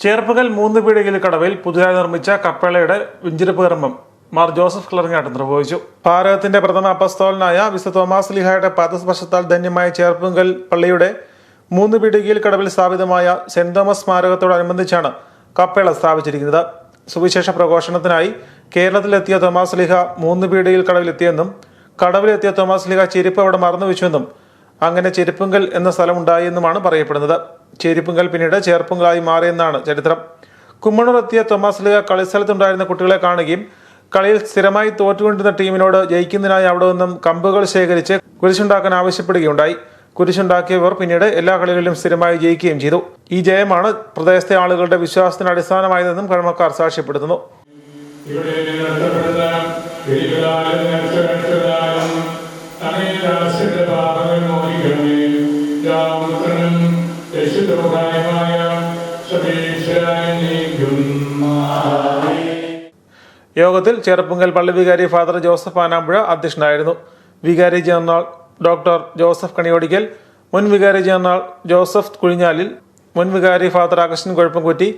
ചേർപ്പകൽ മൂന്ന് പീടികയിൽ കടവിൽ പുതുതായി നിർമ്മിച്ച കപ്പേളയുടെ വിഞ്ചിരിപ്പ് കർമ്മം മാർ ജോസഫ് ക്ലറിങ്ങാട്ട് നിർവഹിച്ചു. ഭാരതത്തിന്റെ പ്രഥമ അപസ്തോലനായ വിശുദ്ധ തോമാസ് ലിഹായുടെ പാദസ്പർശത്താൽ ധന്യമായ ചേർപ്പുങ്കൽ പള്ളിയുടെ മൂന്ന് പീടികയിൽ കടവിൽ സ്ഥാപിതമായ സെന്റ് തോമസ് സ്മാരകത്തോടനുബന്ധിച്ചാണ് കപ്പേള സ്ഥാപിച്ചിരിക്കുന്നത്. സുവിശേഷ പ്രഘോഷണത്തിനായി കേരളത്തിലെത്തിയ തോമാസ് ലിഹ മൂന്ന് പീടികയിൽ കടവിലെത്തിയെന്നും കടവിലെത്തിയ തോമാസ് ലിഹ ചെരുപ്പ് അവിടെ മറന്നുവെച്ചുവെന്നും അങ്ങനെ ചെരുപ്പുങ്കൽ എന്ന സ്ഥലമുണ്ടായി എന്നുമാണ് പറയപ്പെടുന്നത്. ചെരുപ്പുങ്കൽ പിന്നീട് ചേർപ്പുങ്കലായി മാറിയെന്നാണ് ചരിത്രം. കുമ്മണൂർ എത്തിയ തോമസ് ലിയ കളിസ്ഥലത്തുണ്ടായിരുന്ന കുട്ടികളെ കാണുകയും കളിയിൽ സ്ഥിരമായി തോറ്റുകൊണ്ടിരുന്ന ടീമിനോട് ജയിക്കുന്നതിനായി അവിടെ നിന്നും കമ്പുകൾ ശേഖരിച്ച് കുരിശുണ്ടാക്കാൻ ആവശ്യപ്പെടുകയുണ്ടായി. കുരിശുണ്ടാക്കിയവർ പിന്നീട് എല്ലാ കളികളിലും സ്ഥിരമായി ജയിക്കുകയും ചെയ്തു. ഈ ജയമാണ് പ്രദേശത്തെ ആളുകളുടെ വിശ്വാസത്തിന് അടിസ്ഥാനമായതെന്നും കഴമക്കാർ സാക്ഷ്യപ്പെടുത്തുന്നു. യോഗത്തിൽ ചെറുപ്പുങ്കൽ പള്ളി വികാരി ഫാദർ ജോസഫ് ആനാമ്പുഴ അധ്യക്ഷനായിരുന്നു. വികാരി ജനറൽ ഡോക്ടർ ജോസഫ് കണിയോടിക്കൽ മുൻ വികാരി ജനറൽ ജോസഫ് കുഴിഞ്ഞാലിൽ മുൻ വികാരി father Augustine Kuzhappamkutty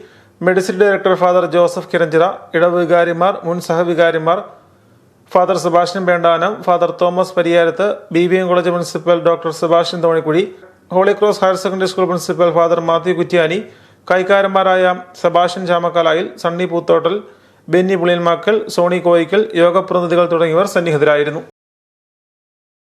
medicine director father Joseph Kiranchira ഇടവികാരിമാർ മുൻ സഹവികാരിമാർ father Sebastian Vendanam father Thomas Pariyarath B B M college principal doctor Sebastian Thonikuzhi holy cross higher secondary school principal father Mathew Kuttiyani കൈക്കാരന്മാരായ Sebastian Chamakkalayil Sunny Poothottal Benny Puliyanmakkal Sony Koikkal yoga പ്രതിനിധികൾ തുടങ്ങിയവർ സന്നിഹിതരായിരുന്നു.